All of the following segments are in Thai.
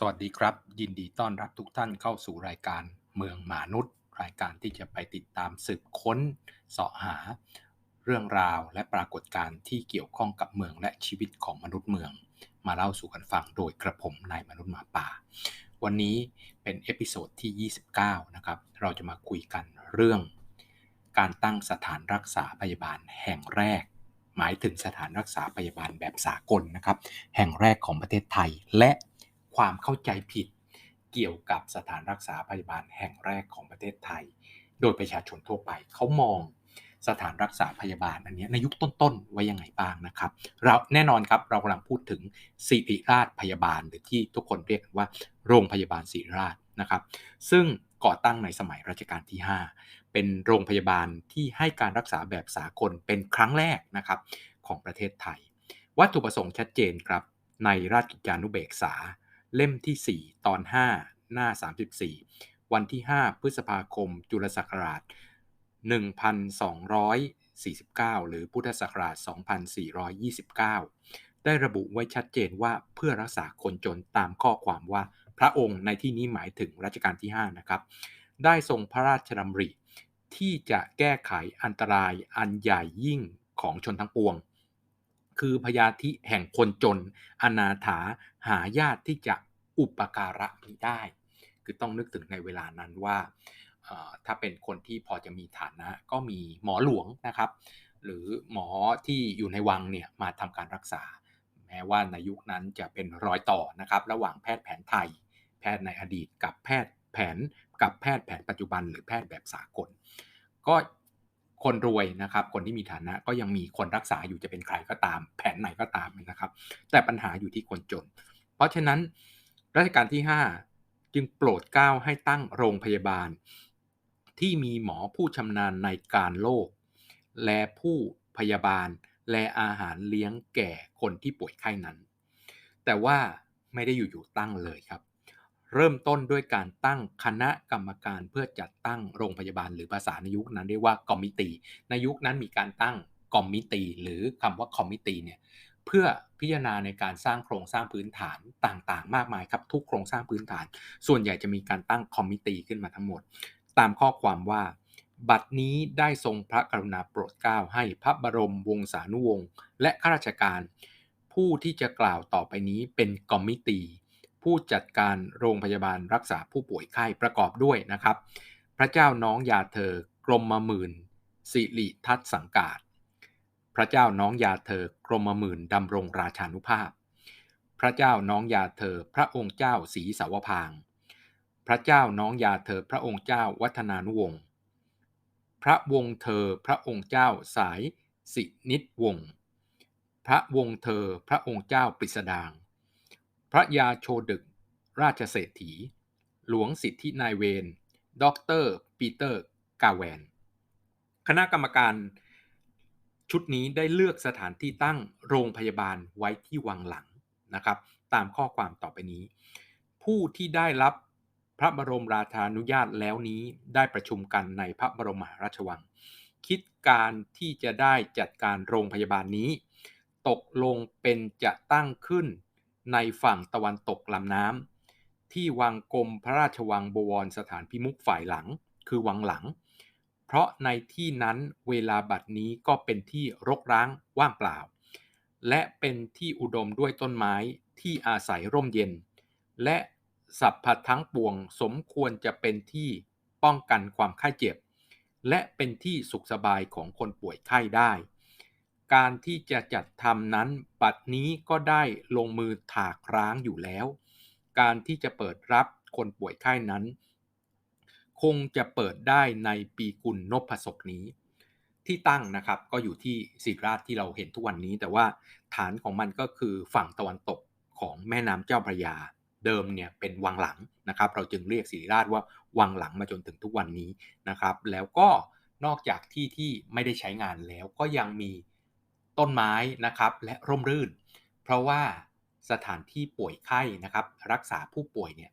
สวัสดีครับ ยินดีต้อนรับทุกท่านเข้าสู่รายการเมืองมนุษย์ รายการที่จะไปติดตามสืบค้นเสาะหา เรื่องราวและปรากฏการณ์ที่เกี่ยวข้องกับเมืองและชีวิตของมนุษย์เมือง มาเล่าสู่กันฟังโดยกระผมนายมนุษย์หมาป่า วันนี้เป็นเอพิโซดที่ 29 นะครับ เราจะมาคุยกันเรื่อง การตั้งสถานรักษาพยาบาลแห่งแรก หมายถึงสถานรักษาพยาบาลแบบสากลนะครับ แห่งแรกของประเทศไทยและ ความเข้าใจผิดเกี่ยวกับสถานรักษาพยาบาลแห่งแรกของประเทศไทย โดยประชาชนทั่วไปเขามองสถานรักษาพยาบาลอันนี้ในยุคต้นๆไว้ยังไงบ้างนะครับ เราแน่นอนครับเรากำลังพูดถึงศิริราชพยาบาลหรือที่ทุกคนเรียกว่าโรงพยาบาลศิริราชนะครับ ซึ่งก่อตั้งในสมัยรัชกาลที่ 5 เป็นโรงพยาบาลที่ให้การรักษาแบบสากลเป็นครั้งแรกนะครับของประเทศไทย วัตถุประสงค์ชัดเจนครับในราชกิจจานุเบกษา เล่มที่ 4 ตอน 5 หน้า 34 วันที่ 5 พฤษภาคม จุลศักราช 1249 หรือพุทธศักราช 2429 ได้ระบุไว้ชัดเจนว่าเพื่อรักษาคนจนตามข้อความว่าพระองค์ในที่นี้หมายถึงรัชกาลที่ 5 นะครับ ได้ทรงพระราชดำริที่จะแก้ไขอันตรายอันใหญ่ยิ่งของชนทั้งปวง คือพยาธิแห่งคนจน อนาถาหาญาติที่จะอุปการะมีได้ คือต้องนึกถึงในเวลานั้นว่าถ้าเป็นคนที่พอจะมีฐานะก็มีหมอหลวงนะครับ หรือหมอที่อยู่ในวังเนี่ยมาทำการรักษา แม้ว่าในยุคนั้นจะเป็นรอยต่อนะครับ ระหว่างแพทย์แผนไทย แพทย์ในอดีตกับแพทย์แผนกับแพทย์แผนปัจจุบัน หรือแพทย์แบบสากล ก็ คนรวยนะครับ คนที่มีฐานะก็ยังมีคนรักษาอยู่จะเป็นใครก็ตาม แผนไหนก็ตามนะครับ แต่ปัญหาอยู่ที่คนจน เพราะฉะนั้นรัชกาลที่ 5 จึงโปรดเกล้าให้ตั้งโรงพยาบาล ที่มีหมอผู้ชำนาญในการโรคและผู้พยาบาลและอาหารเลี้ยงแก่คนที่ป่วยไข้นั้น แต่ว่าไม่ได้อยู่ๆตั้งเลยครับ เริ่มต้นด้วยการตั้งคณะกรรมการเพื่อจัดตั้งโรงพยาบาล หรือภาษาในยุคนั้นเรียกว่ากอมมิตี ในยุคนั้นมีการตั้งกอมมิตี หรือคำว่าคอมมิตีเนี่ยเพื่อพิจารณาในการสร้างโครงสร้างพื้นฐานต่างๆ มากมายครับทุกโครงสร้างพื้นฐาน ส่วนใหญ่จะมีการตั้งคอมมิตีขึ้นมาทั้งหมด ตามข้อความว่า บัดนี้ได้ทรงพระกรุณาโปรดเกล้าให้พระบรมวงศานุวงศ์และข้าราชการ ผู้ที่จะกล่าวต่อไปนี้เป็นกอมมิตี ผู้จัดการโรงพยาบาลรักษาผู้ป่วยไข้ประกอบด้วยนะครับ พระเจ้าน้องยาเธอกรมมาหมื่นสิริทัศสังกาศ พระเจ้าน้องยาเธอกรมมาหมื่นดำรงราชานุภาพ พระเจ้าน้องยาเธอพระองค์เจ้าศรีสาวพาง พระเจ้าน้องยาเธอพระองค์เจ้าวัฒนานุวงศ์พระวงเธอพระองค์เจ้าสายสินิตวงศ์พระวงเธอพระองค์เจ้าปริสดาง พระยาโชดึก ราชเศรษฐี หลวงสิทธินายเวนด็อกเตอร์ปีเตอร์กาแวน คณะกรรมการชุดนี้ได้เลือกสถานที่ตั้งโรงพยาบาลไว้ที่วังหลังนะครับ ตามข้อความต่อไปนี้ ผู้ที่ได้รับพระบรมราชานุญาตแล้วนี้ได้ประชุมกันในพระบรมหาราชวัง คิดการที่จะได้จัดการโรงพยาบาลนี้ ตกลงเป็นจะตั้งขึ้น ในฝั่งตะวันตกลำน้ำที่วังกรมพระราชวังบวรสถานพิมุขฝ่ายหลัง คือวังหลัง เพราะในที่นั้นเวลาบัดนี้ก็เป็นที่รกร้างว่างเปล่า และเป็นที่อุดมด้วยต้นไม้ที่อาศัยร่มเย็น และสัพพทั้งปวงสมควรจะเป็นที่ป้องกันความไข้เจ็บ และเป็นที่สุขสบายของคนป่วยไข้ได้ การที่จะจัดทำนั้นปัดนี้ก็ได้ลงมือถากร้างอยู่แล้ว การที่จะเปิดรับคนป่วยไข้นั้น คงจะเปิดได้ในปีกุลนพศกนี้ ที่ตั้งนะครับก็อยู่ที่ศิราชที่เราเห็นทุกวันนี้ แต่ว่าฐานของมันก็คือฝั่งตะวันตกของแม่น้ำเจ้าพระยาเดิมเนี่ยเป็นวังหลังนะครับ เราจึงเรียกศิริราชว่าวังหลังมาจนถึงทุกวันนี้นะครับ แล้วก็นอกจากที่ที่ไม่ได้ใช้งานแล้วก็ยังมี ต้นไม้นะครับและร่มรื่น เพราะว่าสถานที่ป่วยไข้นะครับ รักษาผู้ป่วยเนี่ย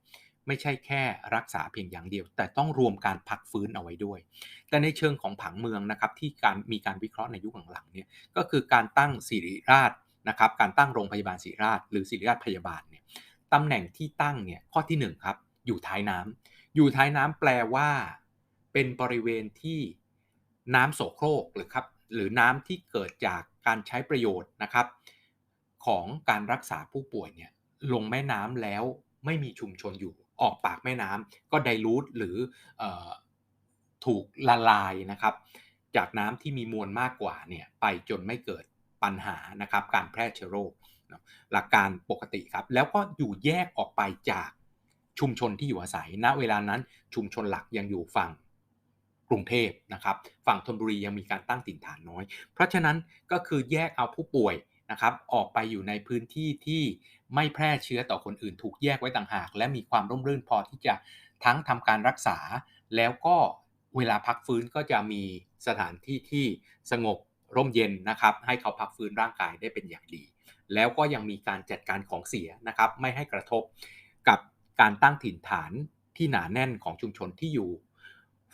ไม่ใช่แค่รักษาเพียงอย่างเดียว แต่ต้องรวมการพักฟื้นเอาไว้ด้วย แต่ในเชิงของผังเมืองนะครับที่การมีการวิเคราะห์ในยุคหลังๆเนี่ยก็คือการตั้งศิริราชนะครับการตั้งโรงพยาบาลศิริราช หรือศิริราชพยาบาลเนี่ยตำแหน่งที่ตั้งเนี่ยข้อที่1ครับอยู่ท้ายน้ำอยู่ท้ายน้ำแปลว่า เป็นบริเวณที่น้ำโสโครกหรือครับ หรือน้ำที่เกิดจากการใช้ประโยชน์นะครับ ของการรักษาผู้ป่วยเนี่ยลงแม่น้ำแล้วไม่มีชุมชนอยู่ออกปากแม่น้ำก็ไดรูทหรืออถูกละลายนะครับ จากน้ำที่มีมวลมากกว่าเนี่ยไปจนไม่เกิดปัญหานะครับ การแพร่เชื้อโรคหลักการปกติครับ แล้วก็อยู่แยกออกไปจากชุมชนที่อยู่อาศัยณเวลานั้นชุมชนหลักยังอยู่ฝั่ง กรุงเทพนะครับฝั่งธนบุรียังมีการตั้งถิ่นฐานน้อย เพราะฉะนั้นก็คือแยกเอาผู้ป่วยนะครับออกไปอยู่ในพื้นที่ที่ไม่แพร่เชื้อต่อคนอื่น ถูกแยกไว้ต่างหาก และมีความร่มรื่นพอที่จะทั้งทำการรักษา แล้วก็เวลาพักฟื้นก็จะมีสถานที่ที่สงบร่มเย็นนะครับ ให้เขาพักฟื้นร่างกายได้เป็นอย่างดี แล้วก็ยังมีการจัดการของเสียนะครับ ไม่ให้กระทบกับการตั้งถิ่นฐานที่หนาแน่นของชุมชนที่อยู่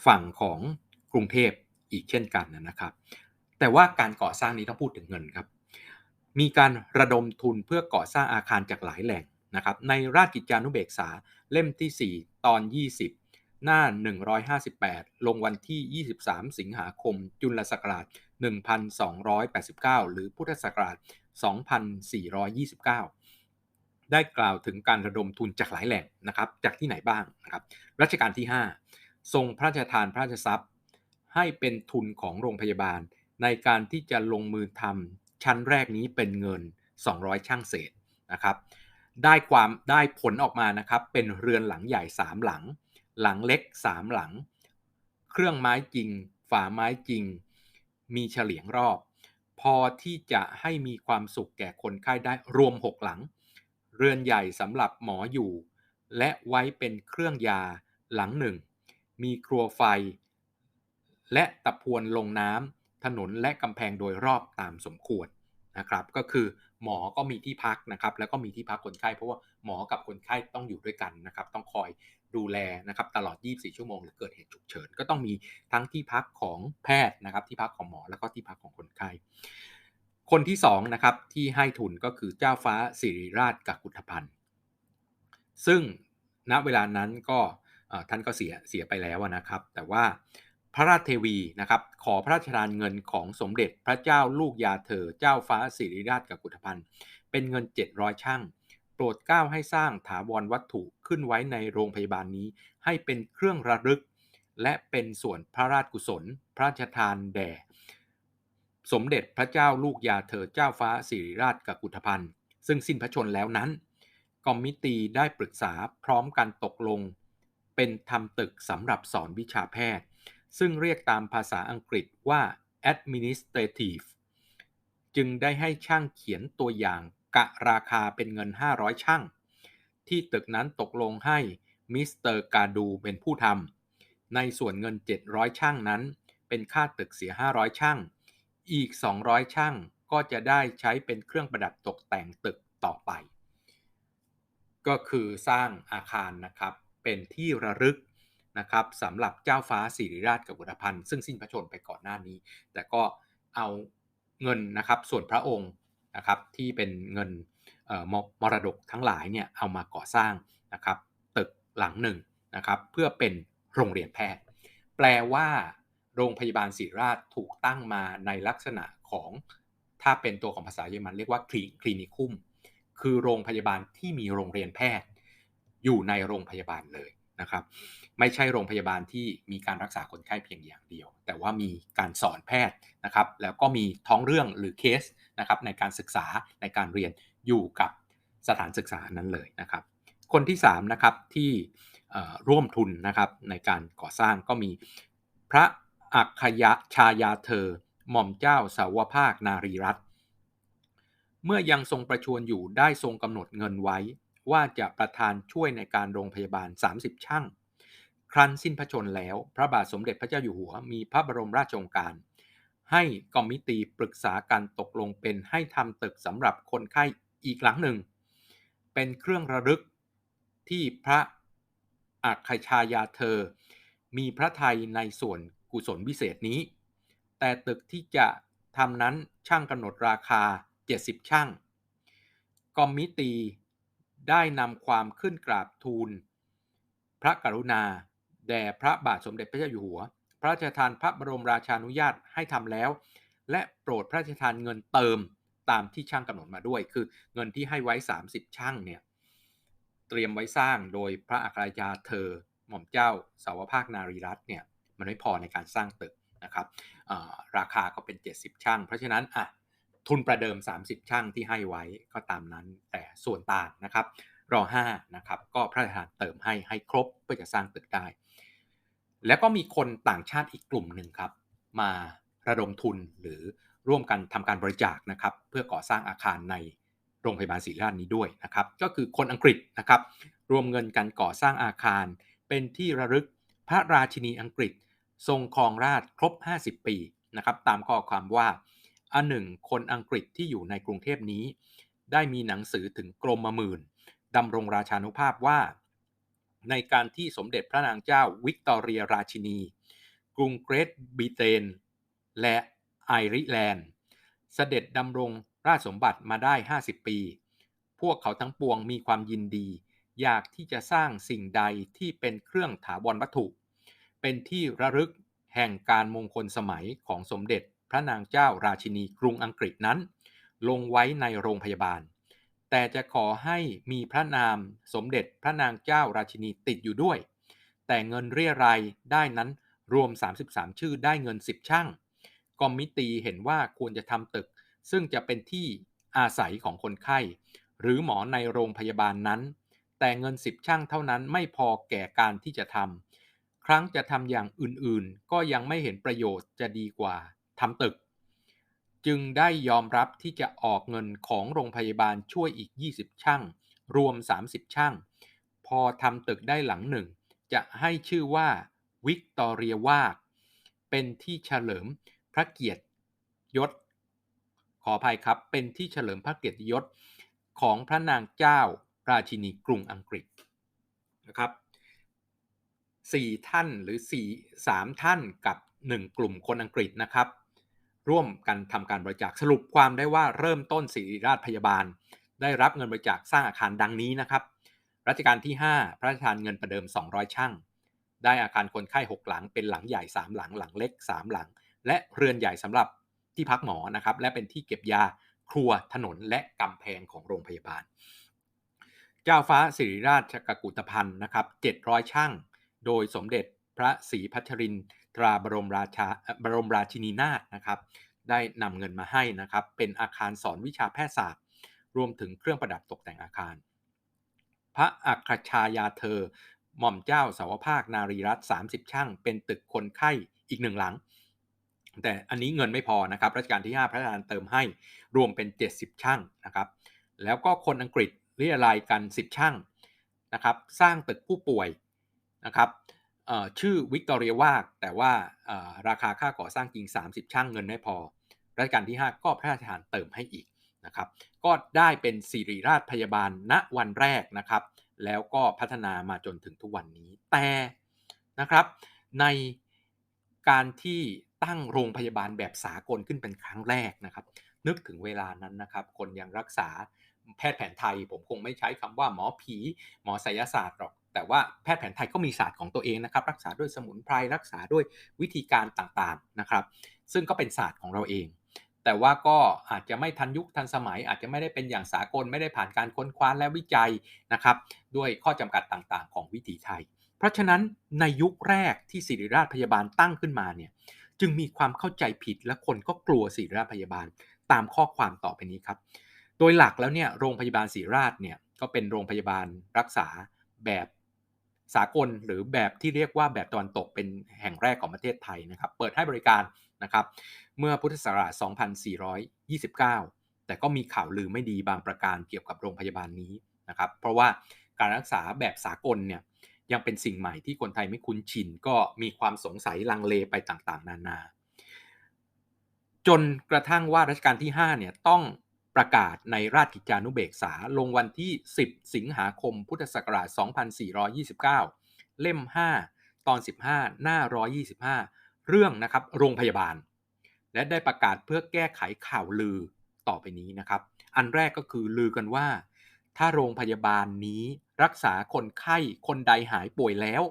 ฝั่งของกรุงเทพอีกเช่นกันนะครับ แต่ว่าการก่อสร้างนี้ต้องพูดถึงเงินครับ มีการระดมทุนเพื่อก่อสร้างอาคารจากหลายแหล่งนะครับ ในราชกิจจานุเบกษาเล่มที่ 4 ตอน 20 หน้า 158 ลงวันที่ 23 สิงหาคม จุลศักราช 1289 หรือพุทธศักราช 2429 ได้กล่าวถึงการระดมทุนจากหลายแหล่งนะครับ จากที่ไหนบ้างนะครับ รัชกาลที่ 5 ทรงพระราชทานพระราชทรัพย์ ให้เป็นทุนของโรงพยาบาล ในการที่จะลงมือทำชั้นแรกนี้เป็นเงิน 200 ช่างเศษนะครับ ได้ความได้ผลออกมานะครับเป็นเรือนหลังใหญ่ 3 หลัง หลังเล็ก 3 หลัง เครื่องไม้จริง ฝาไม้จริง มีเฉลียงรอบ พอที่จะให้มีความสุขแก่คนไข้ได้รวม 6 หลัง เรือนใหญ่สำหรับหมออยู่ และไว้เป็นเครื่องยาหลังหนึ่ง มีครัวไฟ และตะพวนลงน้ำถนนและกำแพงโดยรอบตามสมควรนะครับก็คือหมอก็มีที่พักนะครับแล้วก็มีที่พักคนไข้เพราะว่าหมอกับคนไข้ต้องอยู่ด้วยกันนะครับต้องคอยดูแลนะครับตลอด 24 ชั่วโมงหรือเกิดเหตุฉุกเฉิน ก็ต้องมีทั้งที่พักของแพทย์นะครับที่พักของหมอแล้วก็ที่พักของคนไข้ คนที่2นะครับที่ให้ทุนก็คือเจ้าฟ้าสิริราชกักุฏพันธ์ซึ่งณเวลานั้นก็ ท่านก็เสียเสียไปแล้วนะครับ แต่ว่าพระราชเทวีนะครับขอพระราชทานเงินของสมเด็จพระเจ้าลูกยาเธอเจ้าฟ้าสิริราชกักุฏพันธ์เป็นเงิน 700 ช่าง โปรดเก้าให้สร้างถาวรวัตถุขึ้นไว้ในโรงพยาบาลนี้ ให้เป็นเครื่องระลึก และเป็นส่วนพระราชกุศล พระราชทานแด่สมเด็จพระเจ้าลูกยาเธอเจ้าฟ้าสิริราชกักุฏพันธ์ซึ่งสิ้นพระชนแล้วนั้น กอมมิตีได้ปรึกษาพร้อมกันตกลง เป็นทำตึกสำหรับสอนวิชาแพทย์ ซึ่งเรียกตามภาษาอังกฤษว่า administrative จึงได้ให้ช่างเขียนตัวอย่างกะราคาเป็นเงิน 500 ช่าง ที่ตึกนั้นตกลงให้มิสเตอร์กาดูเป็นผู้ทำในส่วนเงิน 700 ช่างนั้น เป็นค่าตึกเสีย 500 ช่าง อีก 200 ช่างก็จะได้ใช้เป็นเครื่องประดับตกแต่งตึกต่อไป ก็คือสร้างอาคารนะครับ เป็นที่ระลึกนะครับสำหรับเจ้าฟ้าสิริราชกับบุรพันธ์ซึ่งสิ้นพระชนไปก่อนหน้านี้ แต่ก็เอาเงินนะครับส่วนพระองค์นะครับที่เป็นเงินมรดกทั้งหลายเนี่ยเอามาก่อสร้างนะครับตึกหลังหนึ่งนะครับเพื่อเป็นโรงเรียนแพทย์ แปลว่า โรงพยาบาลศิริราชถูกตั้งมาในลักษณะของถ้าเป็นตัวของภาษาเยอรมันเรียกว่าคลินิคุม คือโรงพยาบาลที่มีโรงเรียนแพทย์ อยู่ในโรงพยาบาลเลยนะครับ ไม่ใช่โรงพยาบาลที่มีการรักษาคนไข้เพียงอย่างเดียว แต่ว่ามีการสอนแพทย์นะครับ แล้วก็มีท้องเรื่องหรือเคสนะครับในการศึกษาในการเรียนอยู่กับสถานศึกษานั้นเลยนะครับ คนที่3นะครับที่ร่วมทุนนะครับในการก่อสร้างก็มีพระอัคยชายาเธอ หม่อมเจ้าสาวภาคนารีรัตน์เมื่อยังทรงประชวรอยู่ได้ทรงกำหนดเงินไว้ ว่าจะประทานช่วยในการโรงพยาบาล 30 ช่าง ครั้นสิ้นพระชนแล้ว พระบาทสมเด็จพระเจ้าอยู่หัว มีพระบรมราชโองการ ให้กอมมิตีปรึกษาการตกลงเป็นให้ทำตึกสำหรับคนไข้อีกหลังหนึ่ง เป็นเครื่องระลึกที่พระอัคชายาเธอ มีพระไทยในส่วนกุศลวิเศษนี้ แต่ตึกที่จะทำนั้นช่างกำหนดราคา 70 ช่างกอมมิตี ได้นำความขึ้นกราบทูล พระกรุณา แด่พระบาทสมเด็จพระเจ้าอยู่หัว พระราชทานพระบรมราชานุญาตให้ทำแล้ว และโปรดพระราชทานเงินเติมตามที่ช่างกำหนดมาด้วย คือเงินที่ให้ไว้ 30 ช่างเนี่ยเตรียมไว้สร้างโดยพระอัครยาเธอ หม่อมเจ้าสาวภาคนารีรัตน์เนี่ยมันไม่พอในการสร้างตึกนะครับราคาก็เป็น 70 ช่าง เพราะฉะนั้นอะ ทุนประเดิม 30 ช่างที่ให้ไว้ก็ตามนั้น แต่ส่วนต่างนะครับรอ5นะครับก็พระราชทานเติมให้ให้ครบเพื่อจะสร้างตึกได้ แล้วก็มีคนต่างชาติอีกกลุ่มหนึ่งครับ มาระดมทุนหรือร่วมกันทำการบริจาคนะครับเพื่อก่อสร้างอาคารในโรงพยาบาลศรีราชนี้ด้วยนะครับ ก็คือคนอังกฤษนะครับรวมเงินกันก่อสร้างอาคาร เป็นที่ระลึกพระราชินีอังกฤษ ทรงครองราชครบ 50 ปีนะครับตามข้อความว่า อันหนึ่ง คนอังกฤษที่อยู่ในกรุงเทพนี้ ได้มีหนังสือถึงกรมมมื่นดำรงราชานุภาพว่า ในการที่สมเด็จพระนางเจ้าวิกตอเรียราชินี กรุงเกรทบิเตน และไอริแลนด์ เสด็จดำรงราชสมบัติมาได้ 50 ปี พวกเขาทั้งปวงมีความยินดี อยากที่จะสร้างสิ่งใดที่เป็นเครื่องถาวรวัตถุ เป็นที่ระลึกแห่งการมงคลสมัยของสมเด็จ พระนางเจ้าราชินีกรุงอังกฤษนั้น ลงไว้ในโรงพยาบาล แต่จะขอให้มีพระนามสมเด็จพระนางเจ้าราชินีติดอยู่ด้วย แต่เงินเรียรายได้นั้นรวม 33 ชื่อได้เงิน 10 ช่างกอมมิตีเห็นว่าควรจะทำตึก ซึ่งจะเป็นที่อาศัยของคนไข้ หรือหมอในโรงพยาบาลนั้น แต่เงิน 10 ช่างเท่านั้นไม่พอแก่การที่จะทำครั้งจะทำอย่างอื่นๆ ก็ยังไม่เห็นประโยชน์จะดีกว่า ทำตึก จึงได้ยอมรับที่จะออกเงินของโรงพยาบาลช่วยอีก 20 ช่าง รวม 30 ช่าง พอทำตึกได้หลังหนึ่ง จะให้ชื่อว่าวิกตอเรียวาก เป็นที่เฉลิมพระเกียรติยศ ขออภัยครับ เป็นที่เฉลิมพระเกียรติยศของพระนางเจ้าราชินีกรุงอังกฤษนะครับสี่ท่านหรือสี่สามท่านกับหนึ่งกลุ่มคนอังกฤษนะครับ ร่วมกันทำการบริจาคสรุปความได้ว่าเริ่มต้นศิริราชพยาบาล ได้รับเงินบริจาคสร้างอาคารดังนี้นะครับรัชกาลที่ 5 พระราชทานเงินประเดิม 200 ช่าง ได้อาคารคนไข้ 6 หลัง เป็นหลังใหญ่ 3 หลัง หลังเล็ก 3 หลัง และเรือนใหญ่สำหรับที่พักหมอนะครับ และเป็นที่เก็บยา ครัว ถนน และกำแพงของโรงพยาบาล เจ้าฟ้าสิริราชกกุฏพันธ์นะครับ700 ช่าง โดยสมเด็จพระศรีพัชรินทราบรมราชาบรมราชินีนาถนะครับ ได้นำเงินมาให้นะครับ เป็นอาคารสอนวิชาแพทยศาสตร์ รวมถึงเครื่องประดับตกแต่งอาคาร พระอัครชายาเธอ หม่อมเจ้าสาวภาคนารีรัตน์30 ช่าง เป็นตึกคนไข้อีกหนึ่งหลัง แต่อันนี้เงินไม่พอนะครับรัชกาลที่ 5 พระราชทานเติมให้รวมเป็น 70 ช่างนะครับ แล้วก็คนอังกฤษเรียรายกัน 10 ช่างนะครับ สร้างตึกผู้ป่วยนะครับ ชื่อวิกตอเรียวากแต่ว่าราคาค่าก่อสร้างจริง 30 ช่างเงินไม่พอ รัชกาลที่ 5 ก็พระราชทานเติมให้อีกนะครับ ก็ได้เป็นสิริราชพยาบาลณวันแรกนะครับ แล้วก็พัฒนามาจนถึงทุกวันนี้แต่นะครับ ในการที่ตั้งโรงพยาบาลแบบสากลขึ้นเป็นครั้งแรกนะครับ นึกถึงเวลานั้นนะครับ คนยังรักษาแพทย์แผนไทย ผมคงไม่ใช้คำว่าหมอผี หมอไสยศาสตร์หรอก แต่ว่าแพทย์แผนไทยก็มีศาสตร์ของตัวเองนะครับ รักษาด้วยสมุนไพรรักษาด้วยวิธีการต่างๆนะครับ ซึ่งก็เป็นศาสตร์ของเราเอง แต่ว่าก็อาจจะไม่ทันยุคทันสมัย อาจจะไม่ได้เป็นอย่างสากลไม่ได้ผ่านการค้นคว้าและวิจัยนะครับ ด้วยข้อจำกัดต่างๆ ของวิถีไทย เพราะฉะนั้นในยุคแรกที่ศิริราชพยาบาลตั้งขึ้นมาเนี่ยจึงมีความเข้าใจผิดและคนก็กลัวศิริราชพยาบาลตามข้อความต่อไปนี้ครับ โดยหลักแล้วเนี่ยโรงพยาบาลศิริราชเนี่ยก็เป็นโรงพยาบาลรักษาแบบ สากลหรือแบบที่เรียกว่าแบบตะวันตกเป็นแห่งแรกของประเทศไทยนะครับ เปิดให้บริการนะครับ เมื่อพุทธศักราช 2429 แต่ก็มีข่าวลือไม่ดีบางประการเกี่ยวกับโรงพยาบาลนี้นะครับ เพราะว่าการรักษาแบบสากลเนี่ยยังเป็นสิ่งใหม่ที่คนไทยไม่คุ้นชิน ก็มีความสงสัยลังเลไปต่างๆ นานา จนกระทั่งว่ารัชกาลที่5เนี่ยต้อง ประกาศในราชกิจจานุเบกษาลงวันที่ 10 สิงหาคม พุทธศักราช 2429 เล่ม 5 ตอน 15 หน้า 125 เรื่องนะครับโรงพยาบาล และได้ประกาศเพื่อแก้ไขข่าวลือต่อไปนี้นะครับ อันแรกก็คือลือกันว่า ถ้าโรงพยาบาลนี้รักษาคนไข้คนใดหายป่วยแล้ว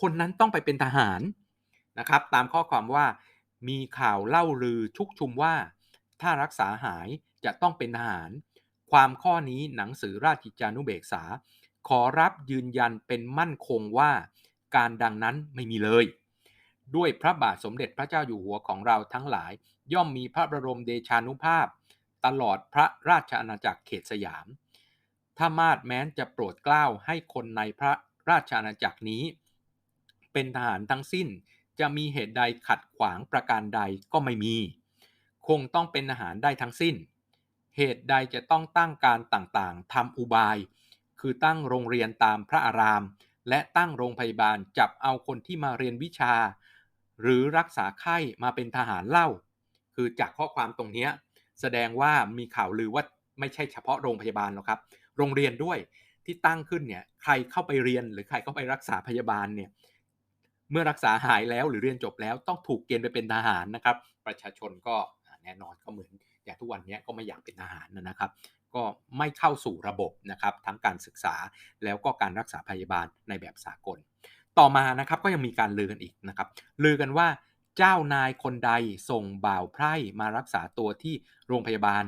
คนนั้นต้องไปเป็นทหารนะครับตามข้อความว่ามีข่าวเล่าลือชุกชุมว่า ถ้ารักษาหาย จะต้องเป็นทหาร ความข้อนี้หนังสือราชกิจานุเบกษา ขอรับยืนยันเป็นมั่นคงว่าการดังนั้นไม่มีเลย ด้วยพระบาทสมเด็จพระเจ้าอยู่หัวของเราทั้งหลาย ย่อมมีพระบรมเดชานุภาพ ตลอดพระราชอาณาจักรเขตสยาม ถ้ามาดแม้นจะโปรดเกล้าให้คนในพระราชอาณาจักรนี้ เป็นทหารทั้งสิ้นจะมีเหตุใดขัดขวางประการใดก็ไม่มี คงต้องเป็นทหารได้ทั้งสิ้น เหตุใดจะต้องตั้งการต่างๆทำอุบาย คือตั้งโรงเรียนตามพระอาราม และตั้งโรงพยาบาลจับเอาคนที่มาเรียนวิชา หรือรักษาไข้มาเป็นทหารเล่า คือจากข้อความตรงนี้แสดงว่ามีข่าวลือว่าไม่ใช่เฉพาะโรงพยาบาลหรอกครับ โรงเรียนด้วยที่ตั้งขึ้นเนี่ยใครเข้าไปเรียนหรือใครเข้าไปรักษาพยาบาลเนี่ยเมื่อรักษาหายแล้วหรือเรียนจบแล้วต้องถูกเกณฑ์ไปเป็นทหารนะครับ ประชาชนก็แน่นอนก็เหมือน อย่างทุกวันนี้ก็ไม่อยากเป็นทหารนะครับ ก็ไม่เข้าสู่ระบบนะครับทั้งการศึกษาแล้วก็การรักษาพยาบาลในแบบสากล ต่อมานะครับก็ยังมีการลือกันอีกนะครับลือกันว่าเจ้านายคนใดส่งบ่าวไพร่มารักษาตัวที่โรงพยาบาล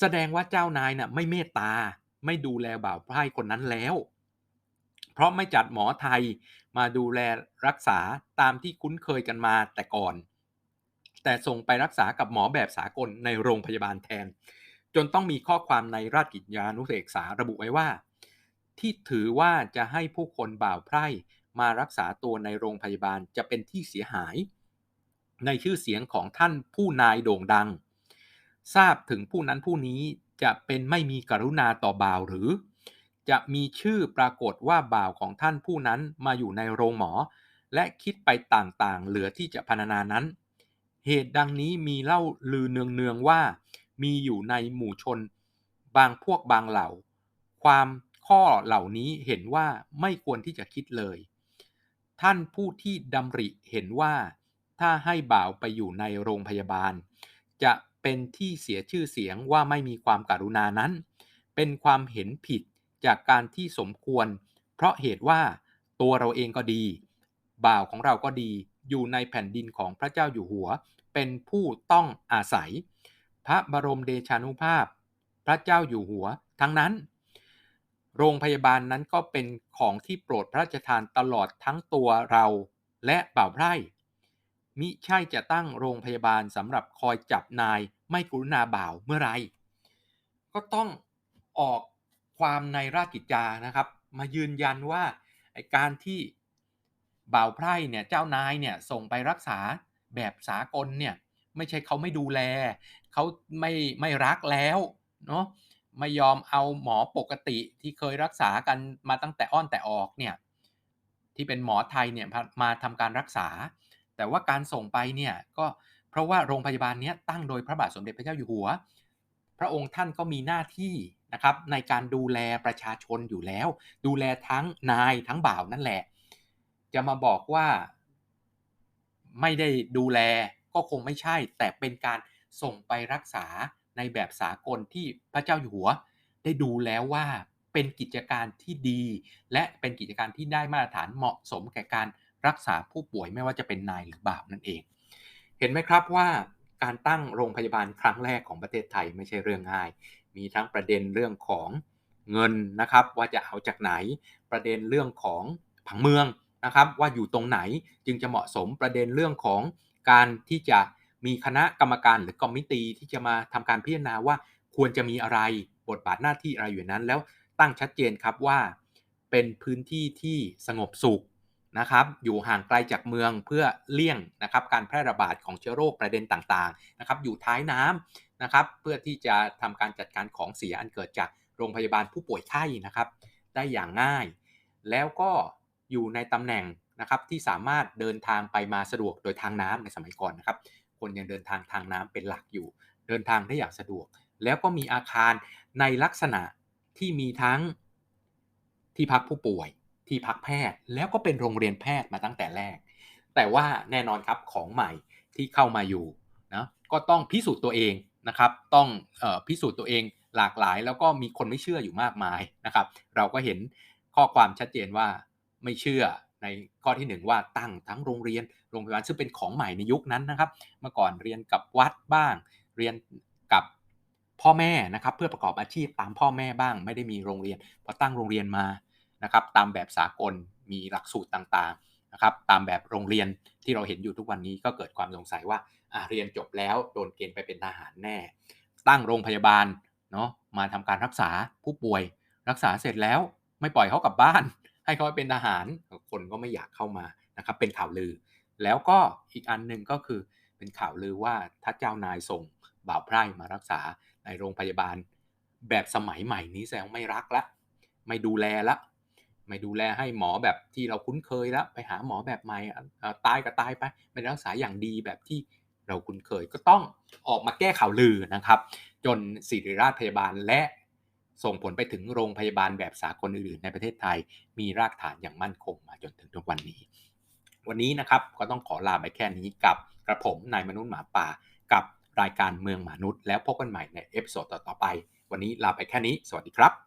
แสดงว่าเจ้านายนะ่ะไม่เมตตาไม่ดูแลบ่าวไพร่คนนั้นแล้ว เพราะไม่จัดหมอไทยมาดูแลรักษาตามที่คุ้นเคยกันมาแต่ก่อน แต่ส่งไปรักษากับหมอแบบสากลในโรงพยาบาลแทน จนต้องมีข้อความในราชกิจยานุเสกษาระบุไว้ว่า ที่ถือว่าจะให้ผู้คนบ่าวไพร่มารักษาตัวในโรงพยาบาลจะเป็นที่เสียหาย ในชื่อเสียงของท่านผู้นายโด่งดัง ทราบถึงผู้นั้นผู้นี้จะเป็นไม่มีกรุณาต่อบ่าวหรือ จะมีชื่อปรากฏว่าบ่าวของท่านผู้นั้นมาอยู่ในโรงหมอ และคิดไปต่างๆ เหลือที่จะพรรณนานั้น เหตุดังนี้มีเล่าลือเนืองๆว่า มีอยู่ในหมู่ชน บางพวกบางเหล่า ความข้อเหล่านี้เห็นว่าไม่ควรที่จะคิดเลย ท่านผู้ที่ดำริเห็นว่าถ้าให้บ่าวไปอยู่ในโรงพยาบาล จะเป็นที่เสียชื่อเสียงว่าไม่มีความการุณานั้น เป็นความเห็นผิดจากการที่สมควร เพราะเหตุว่าตัวเราเองก็ดี บ่าวของเราก็ดี อยู่ในแผ่นดินของพระเจ้าอยู่หัว เป็นผู้ต้องอาศัย พระบรมเดชานุภาพ พระเจ้าอยู่หัว ทั้งนั้น โรงพยาบาลนั้นก็เป็นของที่โปรดพระราชทานตลอดทั้งตัวเราและบ่าวไพร่มิใช่จะตั้งโรงพยาบาลสำหรับคอยจับนายไม่กรุณาบ่าวเมื่อไร ก็ต้องออกความในราชกิจจานะครับ มายืนยันว่าการที่ บ่าวไพร่เนี่ยเจ้านายเนี่ยส่งไปรักษาแบบสากลเนี่ยไม่ใช่เขาไม่ดูแล เขาไม่ไม่รักแล้วเนาะไม่ยอมเอาหมอปกติที่เคยรักษากันมาตั้งแต่อ้อนแต่ออกเนี่ยที่เป็นหมอไทยเนี่ยมาทำการรักษา แต่ว่าการส่งไปเนี่ยก็เพราะว่าโรงพยาบาลนี้ตั้งโดยพระบาทสมเด็จพระเจ้าอยู่หัว พระองค์ท่านก็มีหน้าที่นะครับในการดูแลประชาชนอยู่แล้ว ดูแลทั้งนายทั้งบ่าวนั่นแหละ จะมาบอกว่าไม่ได้ดูแลก็คงไม่ใช่ แต่เป็นการส่งไปรักษาในแบบสากลที่พระเจ้าอยู่หัว ได้ดูแล้วว่าเป็นกิจการที่ดี และเป็นกิจการที่ได้มาตรฐานเหมาะสมแก่การรักษาผู้ป่วยไม่ว่าจะเป็นนายหรือบ่าวนั่นเอง เห็นไหมครับว่าการตั้งโรงพยาบาลครั้งแรกของประเทศไทยไม่ใช่เรื่องง่าย มีทั้งประเด็นเรื่องของเงินนะครับ ว่าจะเอาจากไหนประเด็นเรื่องของผังเมือง นะครับว่าอยู่ตรงไหนจึงจะเหมาะสมประเด็นเรื่องของการที่จะมีคณะกรรมการหรือกรมมิตีที่จะมาทำการพิจารณาว่าควรจะมีอะไรบทบาทหน้าที่อะไรอยู่นั้น แล้วตั้งชัดเจนครับว่าเป็นพื้นที่ที่สงบสุขนะครับอยู่ห่างไกลจากเมืองเพื่อเลี่ยงนะครับการแพร่ระบาดของเชื้อโรคประเด็นต่างๆนะครับอยู่ท้ายน้ำนะครับเพื่อที่จะทำการจัดการของเสียอันเกิดจากโรงพยาบาลผู้ป่วยไข้นะครับได้อย่างง่าย แล้วก็ อยู่ในตำแหน่งนะครับที่สามารถเดินทางไปมาสะดวกโดยทางน้ำในสมัยก่อนนะครับ คนยังเดินทางทางน้ำเป็นหลักอยู่ เดินทางได้อย่างสะดวก แล้วก็มีอาคารในลักษณะที่มีทั้งที่พักผู้ป่วย ที่พักแพทย์ แล้วก็เป็นโรงเรียนแพทย์มาตั้งแต่แรก แต่ว่าแน่นอนครับของใหม่ที่เข้ามาอยู่นะก็ต้องพิสูจน์ตัวเองนะครับ ต้องออพิสูจน์ตัวเองหลากหลาย แล้วก็มีคนไม่เชื่ออยู่มากมายนะครับ เราก็เห็นข้อความชัดเจนว่า ไม่เชื่อในข้อที่ 1 ว่าตั้งทั้งโรงเรียนโรงพยาบาลซึ่งเป็นของใหม่ในยุคนั้นนะครับ เมื่อก่อนเรียนกับวัดบ้าง เรียนกับพ่อแม่นะครับ เพื่อประกอบอาชีพตามพ่อแม่บ้าง ไม่ได้มีโรงเรียนพอตั้งโรงเรียนมานะครับ ตามแบบสากลมีหลักสูตรต่างๆนะครับ ตามแบบโรงเรียนที่เราเห็นอยู่ทุกวันนี้ก็เกิดความสงสัยว่าเรียนจบแล้วโดนเกณฑ์ไปเป็นทหารแน่ ตั้งโรงพยาบาลเนาะมาทำการรักษาผู้ป่วย รักษาเสร็จแล้วไม่ปล่อยเขากลับบ้าน ให้เขาเป็นทหารคนก็ไม่อยากเข้ามานะครับเป็นข่าวลือ แล้วก็อีกอันหนึ่งก็คือเป็นข่าวลือว่าถ้าเจ้านายส่งบ่าวไพร่มารักษาในโรงพยาบาล แบบสมัยใหม่นี้แสดงไม่รักละ ไม่ดูแลละ ไม่ดูแลให้หมอแบบที่เราคุ้นเคยล้วไปหาหมอแบบใหม่ตายก็ตายไปไม่รักษาอย่างดีแบบที่เราคุ้นเคยก็ต้องออกมาแก้ข่าวลือนะครับ จนศิริราชพยาบาลและ ส่งผลไปถึงโรงพยาบาลแบบสากลอื่นๆ ในประเทศไทย มีรากฐานอย่างมั่นคงมาจนถึงทุกวันนี้ วันนี้นะครับก็ต้องขอลาไปแค่นี้กับกระผมนายมนุษย์หมาป่า กับรายการเมืองมนุษย์ แล้วพบกันใหม่ในเอพิโซดต่อๆไป วันนี้ลาไปแค่นี้ สวัสดีครับ